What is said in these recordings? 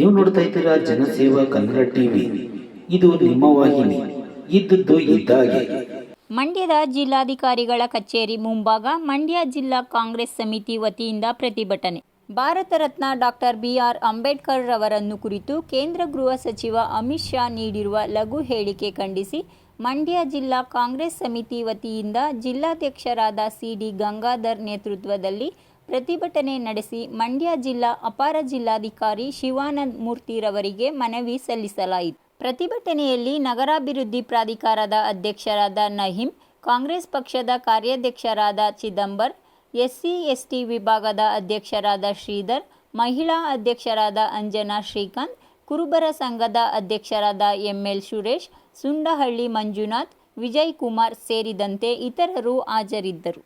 ನೀವು ನೋಡ್ತಾ ಇದ್ದೀರಾ ಜನಸೇವಾ ಕನ್ನಡ ಟಿವಿ. ಇದು ನಿಮ್ಮ ವಾಹಿನಿ. ಇದ್ದದ್ದು ಇದ್ದಾಗೆ. ಮಂಡ್ಯದ ಜಿಲ್ಲಾಧಿಕಾರಿಗಳ ಕಚೇರಿ ಮುಂಭಾಗ ಮಂಡ್ಯ ಜಿಲ್ಲಾ ಕಾಂಗ್ರೆಸ್ ಸಮಿತಿ ವತಿಯಿಂದ ಪ್ರತಿಭಟನೆ. Bharat Ratna doctor B R Ambedkar ರವರನ್ನು ಕುರಿತು ಕೇಂದ್ರ ಗೃಹ ಸಚಿವ ಅಮಿತ್ ಶಾ ನೀಡಿರುವ ಲಘು ಹೇಳಿಕೆ ಖಂಡಿಸಿ, ಮಂಡ್ಯ ಜಿಲ್ಲಾ ಕಾಂಗ್ರೆಸ್ ಸಮಿತಿ ವತಿಯಿಂದ ಜಿಲ್ಲಾಧ್ಯಕ್ಷರಾದ ಸಿಡಿ ಗಂಗಾಧರ್ ನೇತೃತ್ವದಲ್ಲಿ ಪ್ರತಿಭಟನೆ ನಡೆಸಿ ಮಂಡ್ಯ ಜಿಲ್ಲಾ ಅಪಾರ ಜಿಲ್ಲಾಧಿಕಾರಿ ಶಿವಾನಂದ ಮೂರ್ತಿರವರಿಗೆ ಮನವಿ ಸಲ್ಲಿಸಲಾಯಿತು. ಪ್ರತಿಭಟನೆಯಲ್ಲಿ ನಗರಾಭಿವೃದ್ಧಿ ಪ್ರಾಧಿಕಾರದ ಅಧ್ಯಕ್ಷರಾದ ನಹೀಂ, ಕಾಂಗ್ರೆಸ್ ಪಕ್ಷದ ಕಾರ್ಯಾಧ್ಯಕ್ಷರಾದ ಚಿದಂಬರ್, ಎಸ್ಸಿ, ಎಸ್ಟಿ ವಿಭಾಗದ ಅಧ್ಯಕ್ಷರಾದ ಶ್ರೀಧರ್, ಮಹಿಳಾ ಅಧ್ಯಕ್ಷರಾದ ಅಂಜನಾ ಶ್ರೀಕಾಂತ್, ಕುರುಬರ ಸಂಘದ ಅಧ್ಯಕ್ಷರಾದ ಎಂಎಲ್ ಸುರೇಶ್, ಸುಂಡಹಳ್ಳಿ ಮಂಜುನಾಥ್, ವಿಜಯ್ ಕುಮಾರ್ ಸೇರಿದಂತೆ ಇತರರು ಹಾಜರಿದ್ದರು.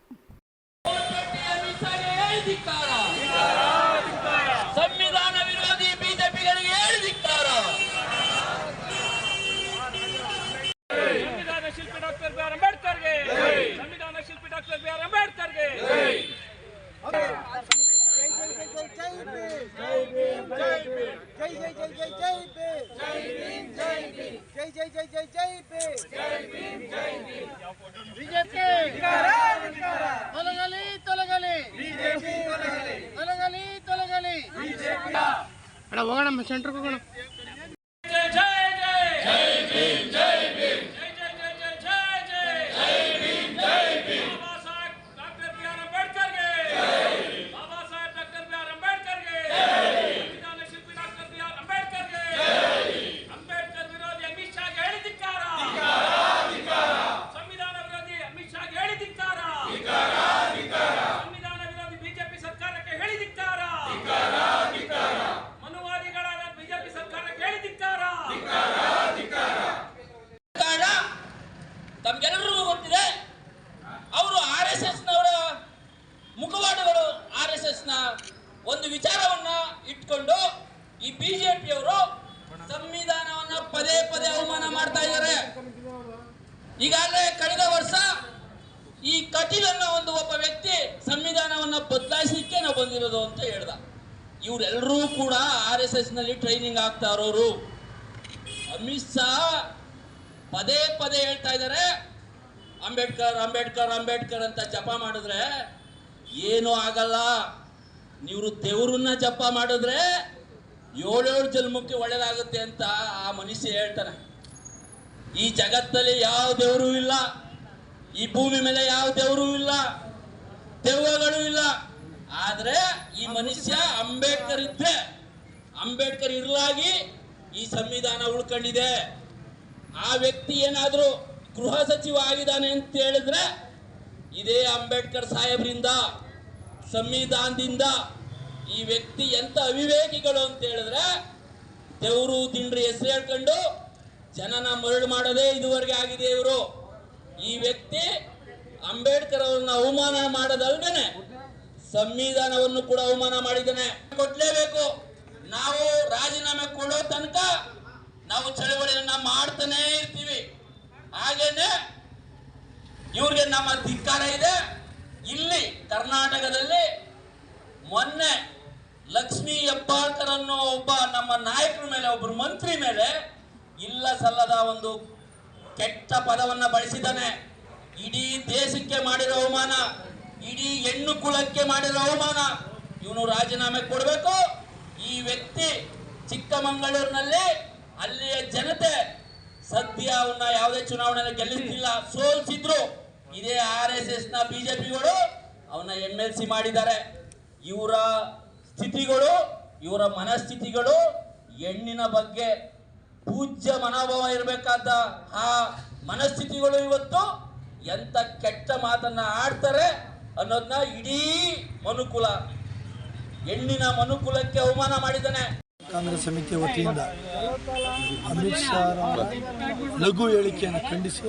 సెంటర్ ಆರ್ ಎಸ್ ಎಸ್ನ ಒಂದು ವಿಚಾರವನ್ನ ಇಟ್ಕೊಂಡು ಈ ಬಿಜೆಪಿಯವರು ಸಂವಿಧಾನವನ್ನ ಪದೇ ಪದೇ ಅವಮಾನ ಮಾಡ್ತಾ ಇದ್ದಾರೆ. ಈಗಾಗಲೇ ಕಳೆದ ವರ್ಷ ಈ ಕಟೀಲ್ ಅನ್ನೋ ಒಂದು ಒಬ್ಬ ವ್ಯಕ್ತಿ ಸಂವಿಧಾನವನ್ನ ಬದಲಾಯಿಸಲಿಕ್ಕೆ ನಾವು ಬಂದಿರೋದು ಅಂತ ಹೇಳ್ದ. ಇವರೆಲ್ಲರೂ ಕೂಡ ಆರ್ ಎಸ್ ಎಸ್ನಲ್ಲಿ ಟ್ರೈನಿಂಗ್ ಆಗ್ತಾ ಇರೋರು. ಅಮಿತ್ ಶಾ ಪದೇ ಪದೇ ಹೇಳ್ತಾ ಇದ್ದಾರೆ, ಅಂಬೇಡ್ಕರ್ ಅಂಬೇಡ್ಕರ್ ಅಂಬೇಡ್ಕರ್ ಅಂತ ಜಪ ಮಾಡಿದ್ರೆ ಏನೂ ಆಗಲ್ಲ. ನೀವು ದೇವರನ್ನ ಜಪ ಮಾಡಿದ್ರೆ ಏಳೇಳು ಜನ್ಮಕ್ಕೆ ಒಳ್ಳೇದಾಗುತ್ತೆ ಅಂತ ಆ ಮನುಷ್ಯ ಹೇಳ್ತಾನೆ. ಈ ಜಗತ್ತಲ್ಲಿ ಯಾವ ದೇವರು ಇಲ್ಲ, ಈ ಭೂಮಿ ಮೇಲೆ ಯಾವ ದೇವರು ಇಲ್ಲ, ದೆವ್ವಗಳು ಇಲ್ಲ. ಆದ್ರೆ ಈ ಮನುಷ್ಯ ಅಂಬೇಡ್ಕರ್ ಇದ್ರೆ, ಅಂಬೇಡ್ಕರ್ ಇರಲಾಗಿ ಈ ಸಂವಿಧಾನ ಉಳ್ಕೊಂಡಿದೆ. ಆ ವ್ಯಕ್ತಿ ಏನಾದರೂ ಗೃಹ ಸಚಿವ ಆಗಿದ್ದಾನೆ ಅಂತ ಹೇಳಿದ್ರೆ ಇದೇ ಅಂಬೇಡ್ಕರ್ ಸಾಹೇಬ್ರಿಂದ ಸಂವಿಧಾನದಿಂದ ಈ ವ್ಯಕ್ತಿ ಎಂತ ಅವಿವೇಕಿಗಳು ಅಂತ ಹೇಳಿದ್ರೆ, ದೇವರು ತಿಂಡ್ರಿ ಹೆಸರು ಹೇಳ್ಕೊಂಡು ಜನನ ಮರಳು ಮಾಡದೇ ಇದುವರೆಗೆ ಆಗಿದೆ ಇವರು ಈ ವ್ಯಕ್ತಿ ಅಂಬೇಡ್ಕರ್ ಅವರನ್ನ ಅವಮಾನ ಮಾಡದಲ್ದೇನೆ ಸಂವಿಧಾನವನ್ನು ಕೂಡ ಅವಮಾನ ಮಾಡಿದ್ದಾನೆ. ಕೊಡ್ಲೇಬೇಕು. ನಾವು ರಾಜೀನಾಮೆ ಕೊಡೋ ತನಕ ನಾವು ಚಳವಳಿಯನ್ನ ಮಾಡ್ತಾನೇ ಇರ್ತೀವಿ. ಹಾಗೇನೆ ಇವ್ರಿಗೆ ನಮ್ಮ ಧಿಕ್ಕಾರ ಇದೆ. ಇಲ್ಲಿ ಕರ್ನಾಟಕದಲ್ಲಿ ಮೊನ್ನೆ ಲಕ್ಷ್ಮೀ ಹೆಬ್ಬಾಳ್ಕರ್ ಒಬ್ಬ ನಮ್ಮ ನಾಯಕರ ಮೇಲೆ, ಒಬ್ಬರು ಮಂತ್ರಿ ಮೇಲೆ ಇಲ್ಲ ಸಲ್ಲದ ಒಂದು ಕೆಟ್ಟ ಪದವನ್ನ ಬಳಸಿದ್ದಾನೆ. ಇಡೀ ದೇಶಕ್ಕೆ ಮಾಡಿರೋ ಅವಮಾನ, ಇಡೀ ಹೆಣ್ಣು ಕುಲಕ್ಕೆ ಮಾಡಿರೋ ಅವಮಾನ, ಇವನು ರಾಜೀನಾಮೆ ಕೊಡಬೇಕು. ಈ ವ್ಯಕ್ತಿ ಚಿಕ್ಕಮಗಳೂರಿನಲ್ಲಿ ಅಲ್ಲಿಯ ಜನತೆ ಸದ್ಯ ಅವನ್ನ ಯಾವುದೇ ಚುನಾವಣೆಯಲ್ಲಿ ಗೆಲ್ಲಿಸ್ತಿಲ್ಲ ಸೋಲ್ಸಿದ್ರು. ಇದೇ ಆರ್ ಎಸ್ ಎಸ್ನ ಬಿಜೆಪಿಗಳು ಅವನ್ನ ಎಂ ಎಲ್ ಸಿ ಮಾಡಿದ್ದಾರೆ. ಇವರ ಸ್ಥಿತಿಗಳು, ಇವರ ಮನಸ್ಥಿತಿಗಳು ಹೆಣ್ಣಿನ ಬಗ್ಗೆ ಪೂಜ್ಯ ಮನೋಭಾವ ಇರಬೇಕಾದ ಆ ಮನಸ್ಥಿತಿಗಳು ಇವತ್ತು ಎಂತ ಕೆಟ್ಟ ಮಾತನ್ನ ಆಡ್ತಾರೆ ಅನ್ನೋದನ್ನ ಇಡೀ ಮನುಕುಲ, ಹೆಣ್ಣಿನ ಮನುಕುಲಕ್ಕೆ ಅವಮಾನ ಮಾಡಿದ್ದಾನೆ. ಕಾಂಗ್ರೆಸ್ ಸಮಿತಿಯ ವತಿಯಿಂದ ಅಮಿತ್ ಶಾ ಲಘು ಹೇಳಿಕೆಯನ್ನು ಖಂಡಿಸಿ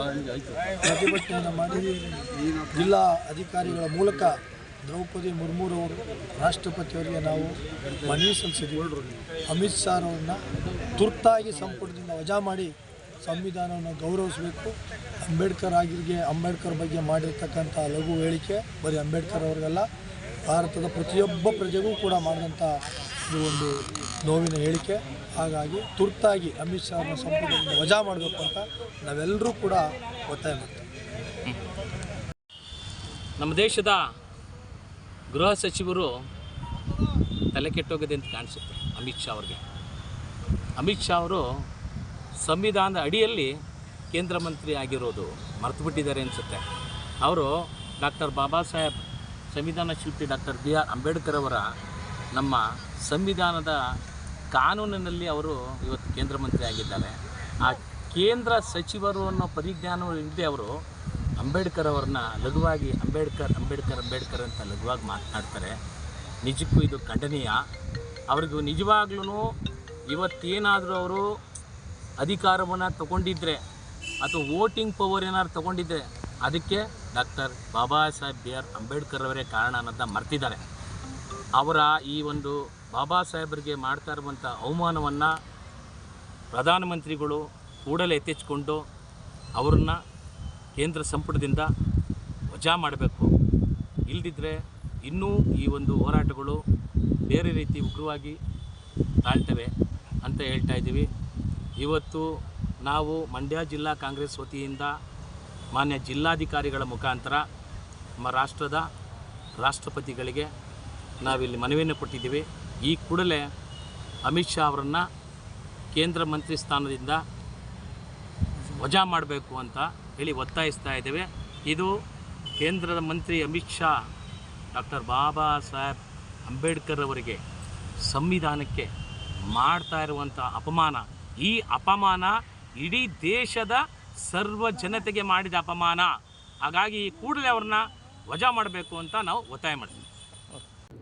ಪ್ರತಿಭಟನೆಯನ್ನು ಮಾಡಿ ಜಿಲ್ಲಾ ಅಧಿಕಾರಿಗಳ ಮೂಲಕ ದ್ರೌಪದಿ ಮುರ್ಮುರವರು ರಾಷ್ಟ್ರಪತಿಯವರಿಗೆ ನಾವು ಮನವಿ ಸಲ್ಲಿಸಿದ್ವಿ. ಅಮಿತ್ ಶಾ ಅವರನ್ನ ತುರ್ತಾಗಿ ಸಂಪುಟದಿಂದ ವಜಾ ಮಾಡಿ ಸಂವಿಧಾನವನ್ನು ಗೌರವಿಸಬೇಕು. ಅಂಬೇಡ್ಕರ್ ಆಗಿರಿಗೆ ಅಂಬೇಡ್ಕರ್ ಬಗ್ಗೆ ಮಾಡಿರ್ತಕ್ಕಂಥ ಲಘು ಹೇಳಿಕೆ, ಬರೀ ಅಂಬೇಡ್ಕರ್ ಅವ್ರಿಗೆಲ್ಲ, ಭಾರತದ ಪ್ರತಿಯೊಬ್ಬ ಪ್ರಜೆಗೂ ಕೂಡ ಮಾಡಿದಂಥ ಇದು ಒಂದು ನೋವಿನ ಹೇಳಿಕೆ. ಹಾಗಾಗಿ ತುರ್ತಾಗಿ ಅಮಿತ್ ಶಾ ಅವರ ಸಂಪುಟದಿಂದ ವಜಾ ಮಾಡಬೇಕು ಅಂತ ನಾವೆಲ್ಲರೂ ಕೂಡ ಒತ್ತಾಯ ಮಾಡ್ತೀವಿ. ನಮ್ಮ ದೇಶದ ಗೃಹ ಸಚಿವರು ತಲೆ ಕೆಟ್ಟೋಗಿದೆ ಅಂತ ಕಾಣಿಸುತ್ತೆ ಅಮಿತ್ ಶಾ ಅವ್ರಿಗೆ. ಅಮಿತ್ ಶಾ ಅವರು ಸಂವಿಧಾನದ ಅಡಿಯಲ್ಲಿ ಕೇಂದ್ರ ಮಂತ್ರಿ ಆಗಿರೋದು ಮರೆತು ಬಿಟ್ಟಿದ್ದಾರೆ ಅನಿಸುತ್ತೆ. ಅವರು ಡಾಕ್ಟರ್ ಬಾಬಾ ಸಾಹೇಬ್, ಸಂವಿಧಾನ ಶಿಲ್ಪಿ ಡಾಕ್ಟರ್ ಬಿ ಆರ್ ಅಂಬೇಡ್ಕರ್ ಅವರ ನಮ್ಮ ಸಂವಿಧಾನದ ಕಾನೂನಿನಲ್ಲಿ ಅವರು ಇವತ್ತು ಕೇಂದ್ರ ಮಂತ್ರಿ ಆಗಿದ್ದಾರೆ. ಆ ಕೇಂದ್ರ ಸಚಿವರು ಅನ್ನೋ ಪರಿಜ್ಞಾನ ಇಲ್ಲದೆ ಅವರು ಅಂಬೇಡ್ಕರ್ ಅವ್ರನ್ನ ಲಘುವಾಗಿ ಅಂಬೇಡ್ಕರ್ ಅಂಬೇಡ್ಕರ್ ಅಂಬೇಡ್ಕರ್ ಅಂತ ಲಘುವಾಗಿ ಮಾತನಾಡ್ತಾರೆ. ನಿಜಕ್ಕೂ ಇದು ಖಂಡನೀಯ. ಅವ್ರಿಗೂ ನಿಜವಾಗ್ಲೂ ಇವತ್ತೇನಾದರೂ ಅವರು ಅಧಿಕಾರವನ್ನು ತಗೊಂಡಿದ್ದರೆ ಅಥವಾ ವೋಟಿಂಗ್ ಪವರ್ ಏನಾದ್ರು ತಗೊಂಡಿದ್ದರೆ ಅದಕ್ಕೆ doctor Baba Saheb B R Ambedkar ಅವರೇ ಕಾರಣ ಅನ್ನೋದನ್ನ ಮರ್ತಿದ್ದಾರೆ. ಅವರ ಈ ಒಂದು ಬಾಬಾ ಸಾಹೇಬರಿಗೆ ಮಾಡ್ತಾ ಇರುವಂಥ ಅವಮಾನವನ್ನು ಪ್ರಧಾನಮಂತ್ರಿಗಳು ಕೂಡಲೇ ಎತ್ತೆಚ್ಕೊಂಡು ಅವರನ್ನು ಕೇಂದ್ರ ಸಂಪುಟದಿಂದ ವಜಾ ಮಾಡಬೇಕು. ಇಲ್ಲದಿದ್ದರೆ ಇನ್ನೂ ಈ ಒಂದು ಹೋರಾಟಗಳು ಬೇರೆ ರೀತಿ ಉಗ್ರವಾಗಿ ತಾಳ್ತವೆ ಅಂತ ಹೇಳ್ತಾ ಇದ್ದೀವಿ. ಇವತ್ತು ನಾವು ಮಂಡ್ಯ ಜಿಲ್ಲಾ ಕಾಂಗ್ರೆಸ್ ವತಿಯಿಂದ ಮಾನ್ಯ ಜಿಲ್ಲಾಧಿಕಾರಿಗಳ ಮುಖಾಂತರ ನಮ್ಮ ರಾಷ್ಟ್ರದ ರಾಷ್ಟ್ರಪತಿಗಳಿಗೆ ನಾವಿಲ್ಲಿ ಮನವಿಯನ್ನು ಕೊಟ್ಟಿದ್ದೀವಿ. ಈ ಕೂಡಲೇ ಅಮಿತ್ ಶಾ ಅವರನ್ನು ಕೇಂದ್ರ ಮಂತ್ರಿ ಸ್ಥಾನದಿಂದ ವಜಾ ಮಾಡಬೇಕು ಅಂತ ಹೇಳಿ ಒತ್ತಾಯಿಸ್ತಾ ಇದ್ದೇವೆ. ಇದು ಕೇಂದ್ರದ ಮಂತ್ರಿ ಅಮಿತ್ ಶಾ, ಡಾಕ್ಟರ್ ಬಾಬಾ ಸಾಹೇಬ್ ಅಂಬೇಡ್ಕರ್ ಅವರಿಗೆ ಸಂವಿಧಾನಕ್ಕೆ ಮಾಡ್ತಾ ಇರುವಂಥ ಅಪಮಾನ, ಈ ಅಪಮಾನ ಇಡೀ ದೇಶದ ಸರ್ವ ಜನತೆಗೆ ಮಾಡಿದ ಅಪಮಾನ. ಹಾಗಾಗಿ ಕೂಡಲೇ ಅವ್ರನ್ನ ವಜಾ ಮಾಡಬೇಕು ಅಂತ ನಾವು ಒತ್ತಾಯ ಮಾಡ್ತೀವಿ.